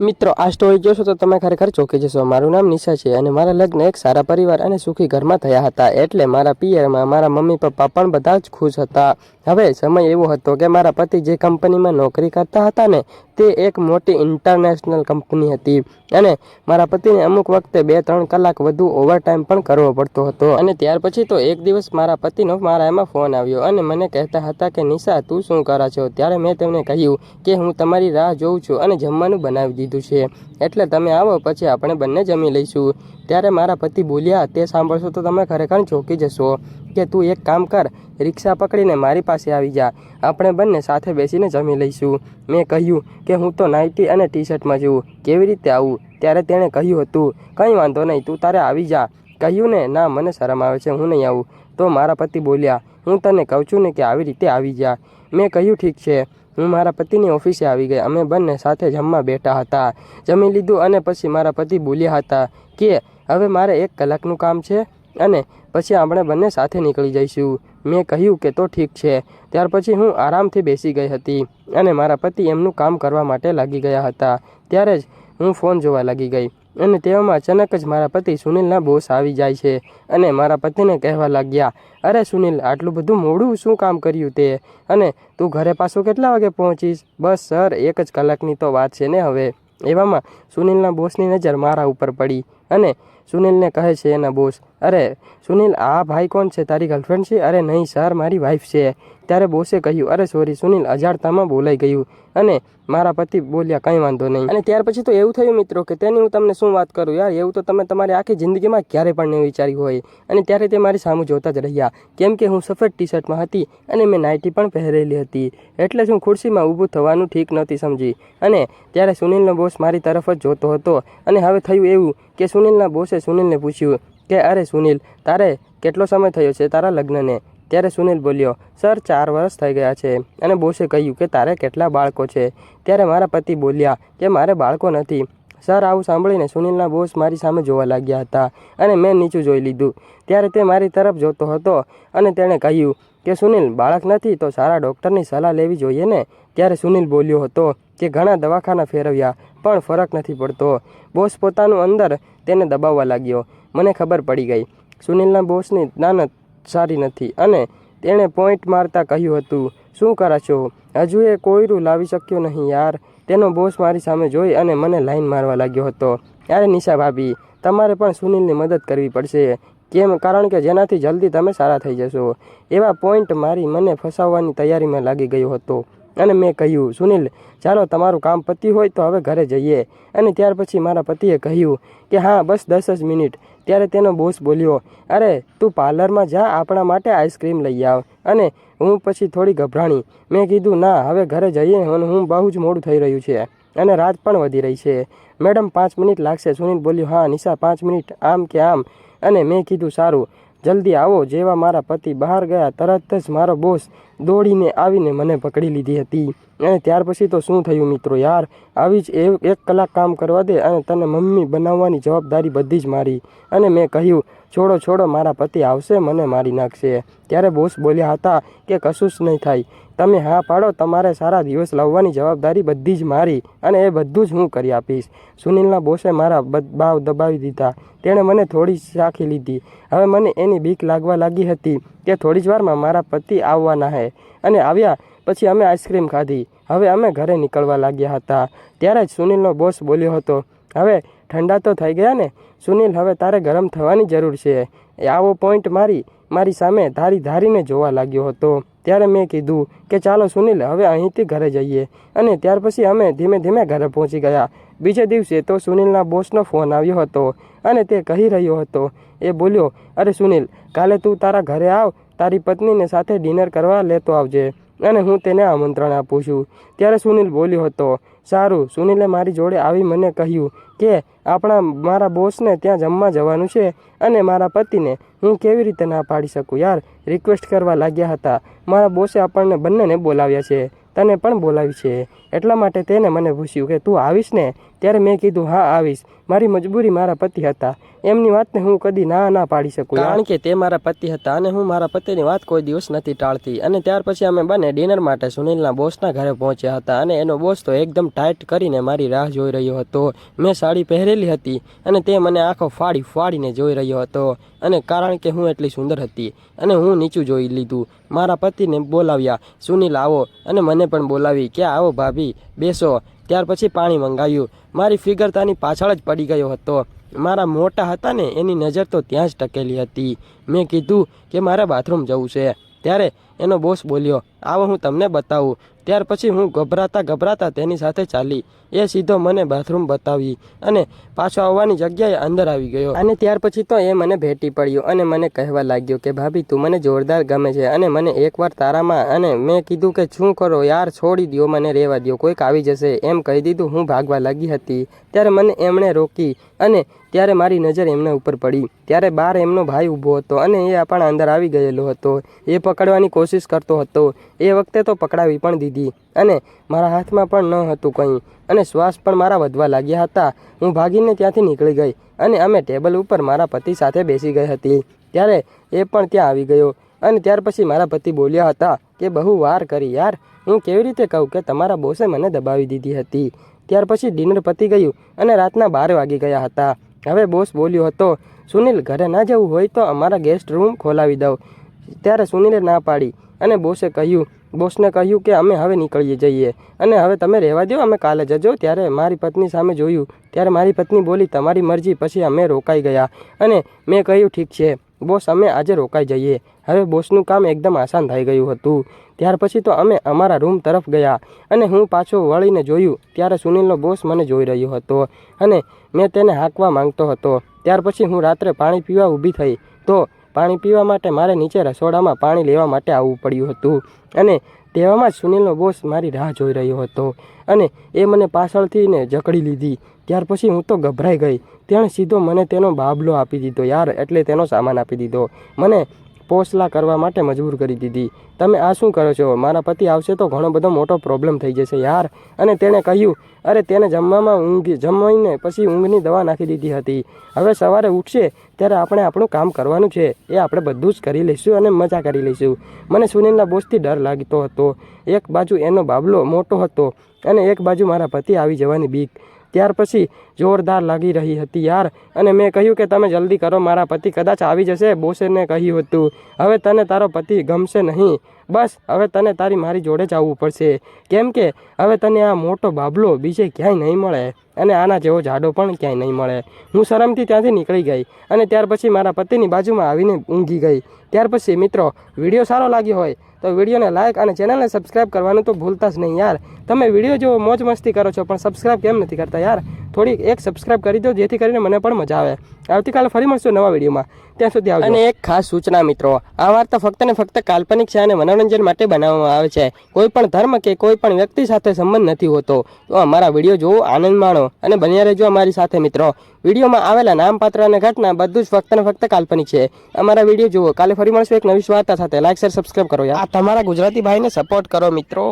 મિત્રો, આ સ્ટોરી જોશો તો તમે ખરેખર ચોંકી જશો. મારું નામ નિશા છે અને મારા લગ્ન એક સારા પરિવાર અને સુખી ઘરમાં થયા હતા. એટલે મારા પિયરમાં, મારા મમ્મી પપ્પા પણ બધા જ ખુશ હતા. હવે સમય એવો હતો કે મારા પતિ જે કંપનીમાં નોકરી કરતા હતા ને, તે એક મોટી ઇન્ટરનેશનલ કંપની હતી. અને મારા પતિને અમુક વખતે બે ત્રણ કલાક વધુ ઓવરટાઈમ પણ કરવો પડતો હતો. અને ત્યાર પછી તો એક દિવસ મારા પતિનો મારા એમાં ફોન આવ્યો અને મને કહેતા હતા કે, નિશા, તું શું કરે છો? ત્યારે મેં તેમને કહ્યું કે, હું તમારી રાહ જોઉં છું અને જમવાનું બનાવી દીધું છે. એટલે તમે આવો, પછી આપણે બંને જમી લઈશું. ત્યારે મારા પતિ બોલ્યા, તે સાંભળશો તો તમે ખરેખર ચોંકી જશો. કે તું એક કામ કર, રિક્ષા પકડીને મારી પાસે આવી જા. આપણે બંને સાથે બેસીને જમી લઈશું. મેં કહ્યું કે હું તો નાઇટી અને ટી શર્ટમાં છું. કેવી રીતે આવું? ત્યારે તેણે કહ્યું હતું, કંઈ વાંધો નહીં, તું તારે આવી જા. કહ્યું ને, ના, મને શરમ આવે છે, હું નહીં આવું. તો મારા પતિ બોલ્યા, હું તને કહું છું ને કે આવી રીતે આવી જા. મેં કહ્યું, ઠીક છે. હું મારા પતિની ઓફિસે આવી ગઈ. અમે બંને સાથે જમવા બેઠા હતા. જમી લીધું અને પછી મારા પતિ બોલ્યા હતા કે, હવે મારે એક કલાકનું કામ છે. અને પછી આપણે બંને સાથે નીકળી જઈશું. મેં કહ્યું કે તો ઠીક છે. ત્યાર પછી હું આરામથી બેસી ગઈ હતી અને મારા પતિ એમનું કામ કરવા માટે લાગી ગયા હતા. ત્યારે જ હું ફોન જોવા લાગી ગઈ અને તેવામાં અચાનક જ મારા પતિ સુનિલના બોસ આવી જાય છે અને મારા પતિને કહેવા લાગ્યા, અરે સુનિલ, આટલું બધું મોડું શું કામ કર્યું તે? અને તું ઘરે પાછો કેટલા વાગે પહોંચીશ? બસ સર, એક જ કલાકની તો વાત છે ને હવે. એવામાં સુનિલના બોસની નજર મારા ઉપર પડી અને સુનિલને કહે છે, એના બોસ અરે, સુનિલ, આ ભાઈ કોણ છે? તારી ગર્લફ્રેન્ડ છે? અરે નહીં સર મારી વાઈફ છે. ત્યારે બોસે કહ્યું, અરે સોરી સુનિલ, અજાણતામાં બોલાઈ ગયું. અને મારા પતિ બોલ્યા, કંઈ વાંધો નહીં. અને ત્યાર પછી તો એવું થયું મિત્રો કે તેની હું તમને શું વાત કરું? યાર, એવું તો તમે તમારી આખી જિંદગીમાં ક્યારે પણ નહીં વિચાર્યું હોય. અને ત્યારે તે મારી સામું જોતા જ રહ્યા. કેમ કે હું સફેદ ટી શર્ટમાં હતી અને મેં નાઇટી પણ પહેરેલી હતી. એટલે જ હું ખુરશીમાં ઊભું થવાનું ઠીક નહોતી સમજી. અને ત્યારે સુનિલનો બોસ મારી તરફ જ જોતો હતો. અને હવે થયું એવું કે સુનિલના બોસે સુનિલને પૂછ્યું કે અરે સુનિલ, તારે કેટલો સમય થયો છે તારા લગ્નને? ત્યારે સુનિલ બોલ્યો, સર, ચાર વર્ષ થઈ ગયા છે. અને બોસે કહ્યું કે, તારે કેટલા બાળકો છે? ત્યારે મારા પતિ બોલ્યા કે, મારે બાળકો નથી. સર, આવું સાંભળીને સુનિલના બોસ મારી સામે જોવા લાગ્યા હતા અને મેં નીચું જોઈ લીધું. ત્યારે તે મારી તરફ જોતો હતો અને તેણે કહ્યું કે, સુનિલ, બાળક નથી તો સારા ડૉક્ટરની સલાહ લેવી જોઈએ ને? ત્યારે સુનિલ બોલ્યો હતો કે, ઘણા દવાખાના ફેરવ્યા, પણ ફરક નથી પડતો. બોસ પોતાનું અંદર તેને દબાવવા લાગ્યો. મને ખબર પડી ગઈ. સુનિલના બોસની દાનત સારી નથી અને તેણે પોઈન્ટ મારતા કહ્યું હતું, શું કરા છો હજુ એ કોયરું લાવી શક્યો નહીં યાર. તેનો બોસ મારી સામે જોઈ અને મને લાઈન મારવા લાગ્યો હતો. ત્યારે નિશા ભાભી, તમારે પણ સુનિલની મદદ કરવી પડશે, કેમ? કારણ કે જેનાથી જલ્દી તમે સારા થઈ જશો. એવા પોઈન્ટ મારી મને ફસાવવાની તૈયારીમાં લાગી ગયો હતો. અને મેં કહ્યું, સુનિલ, ચાલો તમારું કામ પતિ હોય તો હવે ઘરે જઈએ. અને ત્યાર પછી મારા પતિએ કહ્યું કે, હા, બસ દસ જ મિનિટ. ત્યારે તેનો બોસ બોલ્યો, અરે, તું પાર્લરમાં જા, આપણા માટે આઈસ્ક્રીમ લઈ આવ. અને હું પછી થોડી ગભરાણી, મેં કીધું, ના, હવે ઘરે જઈએ અને હું બહુ જ મોડું થઈ રહ્યું છે. અને રાત પણ વધી રહી છે. મેડમ, પાંચ મિનિટ લાગશે. સુનિલ બોલ્યો, હા, નિશા, પાંચ મિનિટ, આમ કે આમ. અને મેં કીધું, સારું. જલ્દી આવો, જેવા મારા પતિ બહાર ગયા, તરત જ મારો બોસ દોડીને આવીને મને પકડી લીધી હતી. અને ત્યાર પછી તો શું થયું મિત્રો યાર? આવી જ એક કલાક કામ કરવા દે અને તને મમ્મી બનાવવાની જવાબદારી બધી જ મારી. અને મેં કહ્યું, છોડો છોડો, મારા પતિ આવશે, મને મારી નાખશે. ત્યારે બોસ બોલ્યા હતા કે કશું જ નહીં થાય. તમે હા પાડો, તમારે સારા દિવસ લાવવાની જવાબદારી બધી જ મારી અને એ બધું જ હું કરી આપીશ. સુનિલના બોસે મારા બાવ દબાવી દીધા. તેણે મને થોડી રાખી લીધી. હવે મને એની બીક લાગવા લાગી હતી કે થોડી જ વારમાં મારા પતિ આવવાના હે અને આવ્યા પછી અમે આઈસ્ક્રીમ ખાધી. હવે અમે ઘરે નીકળવા લાગ્યા હતા. ત્યારે જ સુનિલનો બોસ બોલ્યો હતો, હવે ઠંડા તો થઈ ગયા ને? સુનિલ, હવે તારે ગરમ થવાની જરૂર છે. આવો પોઈન્ટ મારી મારી સામે ધારી ધારીને જોવા લાગ્યો હતો. ત્યારે મેં કીધું કે ચાલો સુનિલ, હવે અહીંથી ઘરે જઈએ. અને ત્યાર પછી અમે ધીમે ધીમે ઘરે પહોંચી ગયા. બીજે દિવસે તો સુનિલના બોસનો ફોન આવ્યો હતો અને તે કહી રહ્યો હતો. એ બોલ્યો, અરે સુનિલ, કાલે તું તારા ઘરે આવ, તારી પત્નીને સાથે ડિનર કરવા લેતો આવજે અને હું તેને આમંત્રણ આપું છું. ત્યારે સુનિલ બોલ્યો હતો સારું, સુનિલે મારી જોડે આવી મને કહ્યું કે, આપણા, મારા બોસને ત્યાં જમવા જવાનું છે અને મારા પતિને હું કેવી રીતે ના પાડી શકું? યાર રિક્વેસ્ટ કરવા લાગ્યા હતા. મારા બોસે આપણને બંનેને બોલાવ્યા છે. તને પણ બોલાવી છે. એટલા માટે તેને મને પૂછ્યું કે, તું આવીશ ને? ત્યારે મેં કીધું, હા, આવીશ. મારી મજબૂરી મારા પતિ હતા. એમની વાતને હું કદી ના ના પાડી શકું. કારણ કે તે મારા પતિ હતા અને હું મારા પતિની વાત કોઈ દિવસ નથી ટાળતી. અને ત્યાર પછી અમે બંને ડિનર માટે સુનિલના બોસના ઘરે પહોંચ્યા હતા અને એનો બોસ તો એકદમ ટાઈટ કરીને મારી રાહ જોઈ રહ્યો હતો. મેં સાડી પહેરેલી હતી અને તે મને આંખો ફાડી ફાડીને જોઈ રહ્યો હતો. અને કારણ કે હું એટલી સુંદર હતી અને હું નીચું જોઈ લીધું. મારા પતિને બોલાવ્યા, સુનિલ, આવો. અને મને પણ બોલાવી કે આવો ભાભી? બેસો, ત્યાર પછી પાણી મંગાવ્યું. મારી ફિગર તાની પાછળ જ પડી ગયો હતો. મારા મોટા હતા ને, એની નજર તો ત્યાં જ ટકેલી હતી. મેં કીધું કે મારે બાથરૂમ જવું છે. ત્યારે એનો બોસ બોલ્યો, આવો હું તમને બતાવું. ત્યાર પછી હું ગભરાતા ગભરાતા તેની સાથે ચાલી. એ સીધો મને બાથરૂમ બતાવી અને પાછો આવવાની જગ્યાએ અંદર આવી ગયો. અને ત્યાર પછી તો એ મને ભેટી પડ્યો અને મને કહેવા લાગ્યો કે, ભાભી, તું મને જોરદાર ગમે છે અને મને એકવાર તારામાં અને મેં કીધું કે, શું કરો યાર, છોડી દ્યો મને રહેવા દ્યો, કોઈક આવી જશે. એમ કહી દીધું હું ભાગવા લાગી હતી. ત્યારે મને એમણે રોકી અને ત્યારે મારી નજર એમના ઉપર પડી. ત્યારે બહાર એમનો ભાઈ ઊભો હતો અને એ પણ અંદર આવી ગયેલો હતો. એ પકડવાની કોશિશ કરતો હતો. એ વખતે તો પકડાવી પણ દીધી અને મારા હાથમાં પણ ન હતું કંઈ અને શ્વાસ પણ મારા વધવા લાગ્યા હતા. હું ભાગીને ત્યાંથી નીકળી ગઈ અને અમે ટેબલ ઉપર મારા પતિ સાથે બેસી ગઈ હતી. ત્યારે એ પણ ત્યાં આવી ગયો અને ત્યાર પછી મારા પતિ બોલ્યા હતા કે બહુ વાર કરી યાર, હું કેવી રીતે કહું કે તમારા બોસે મને દબાવી દીધી હતી. ત્યાર પછી ડિનર પતી ગયું અને રાતના બાર વાગી ગયા હતા. હવે બોસ બોલ્યો હતો, સુનિલ, ઘરે ના જવું હોય તો અમારા ગેસ્ટ રૂમ ખોલાવી દઉં. ત્યારે સુનિલે ના પાડી અને બોસે કહ્યું, બોસને કહ્યું કે અમે હવે નીકળીએ જઈએ અને હવે તમે રહેવા દો અમે કાલે જજો. ત્યારે મારી પત્ની સામે જોયું. ત્યારે મારી પત્ની બોલી, તમારી મરજી, પછી અમે રોકાઈ ગયા. અને મેં કહ્યું, ઠીક છે, બોસ, અમે આજે રોકાઈ જઈએ. હવે બોસનું કામ એકદમ આસાન થઈ ગયું હતું. ત્યાર પછી તો અમે અમારા રૂમ તરફ ગયા અને હું પાછો વળીને જોયું. ત્યારે સુનિલનો બોસ મને જોઈ રહ્યો હતો અને મેં તેને હાંકવા માંગતો હતો. ત્યાર પછી હું રાત્રે પાણી પીવા ઊભી થઈ. તો પાણી પીવા માટે મારે નીચે રસોડામાં પાણી લેવા માટે આવવું પડ્યું હતું. અને તેવામાં જ સુનિલનો બોસ મારી રાહ જોઈ રહ્યો હતો. અને એ મને પાછળથી ને જકડી લીધી. ત્યાર પછી હું તો ગભરાઈ ગઈ. તેણે સીધો મને તેનો બાબલો આપી દીધો. યાર, એટલે તેનો સામાન આપી દીધો. મને પોસલા કરવા માટે મજબૂર કરી દીધી. તમે આ શું કરો છો? મારા પતિ આવશે તો ઘણો બધો મોટો પ્રોબ્લેમ થઈ જશે યાર. અને તેણે કહ્યું, અરે, તેને જમવામાં ઊંઘ જમવાઈને પછી ઊંઘની દવા નાખી દીધી હતી. હવે સવારે ઉઠશે ત્યારે આપણે આપણું કામ કરવાનું છે. એ આપણે બધું જ કરી લઈશું અને મજા કરી લઈશું. મને સુનિલના બોસથી ડર લાગતો હતો. એક બાજુ એનો બાબલો મોટો હતો અને એક બાજુ મારા પતિ આવી જવાની બીક. ત્યાર પછી જોરદાર લાગી રહી હતી યાર. અને મેં કહ્યું કે તમે જલ્દી કરો, મારા પતિ કદાચ આવી જશે, બોસેને કહ્યું હતું. હવે તને તારો પતિ ગમશે નહીં. બસ, હવે તને તારી મારી જોડે જ આવવું પડશે. કેમ કે હવે તને આ મોટો બાબલો બીજે ક્યાંય નહીં મળે. અને આના જેવો જાડો પણ ક્યાંય નહીં મળે. હું શરમથી ત્યાંથી નીકળી ગઈ અને ત્યાર પછી મારા પતિની બાજુમાં આવીને ઊંઘી ગઈ. ત્યાર પછી મિત્રો, વીડિયો સારો લાગ્યો હોય તો વિડીયોને લાઇક અને ચેનલને સબસ્ક્રાઇબ કરવાનું તો ભૂલતા જ નહીં યાર. તમે વીડિયો જેવો, મોજ મસ્તી કરો છો, પણ સબસ્ક્રાઇબ કેમ નથી કરતા યાર? થોડી એક સબસ્ક્રાઇબ કરી દો, જેથી કરીને મને પણ મજા આવે. આવતીકાલે ફરી મળશું નવા વિડીયોમાં. ત્યાં સુધી આવજો. અને એક ખાસ સૂચના મિત્રો, આ વાર્તા ફક્ત ને ફક્ત કાલ્પનિક છે અને મનોરંજન માટે બનાવવામાં આવે છે. કોઈ પણ ધર્મ કે કોઈ પણ વ્યક્તિ સાથે સંબંધ નથી હોતો. તો અમારા વીડિયો જોવો, આનંદ માણો અને બન્યા રહેજો અમારી સાથે મિત્રો. વિડીયોમાં આવેલા નામપાત્ર અને ઘટના બધું જ ફક્ત ને ફક્ત કાલ્પનિક છે. અમારા વીડિયો જુઓ. કાલે ફરી મળશું એક નવી વાર્તા સાથે. લાઈક શેર સબસ્ક્રાઈબ કરો આ તમારા ગુજરાતી ભાઈને સપોર્ટ કરો મિત્રો.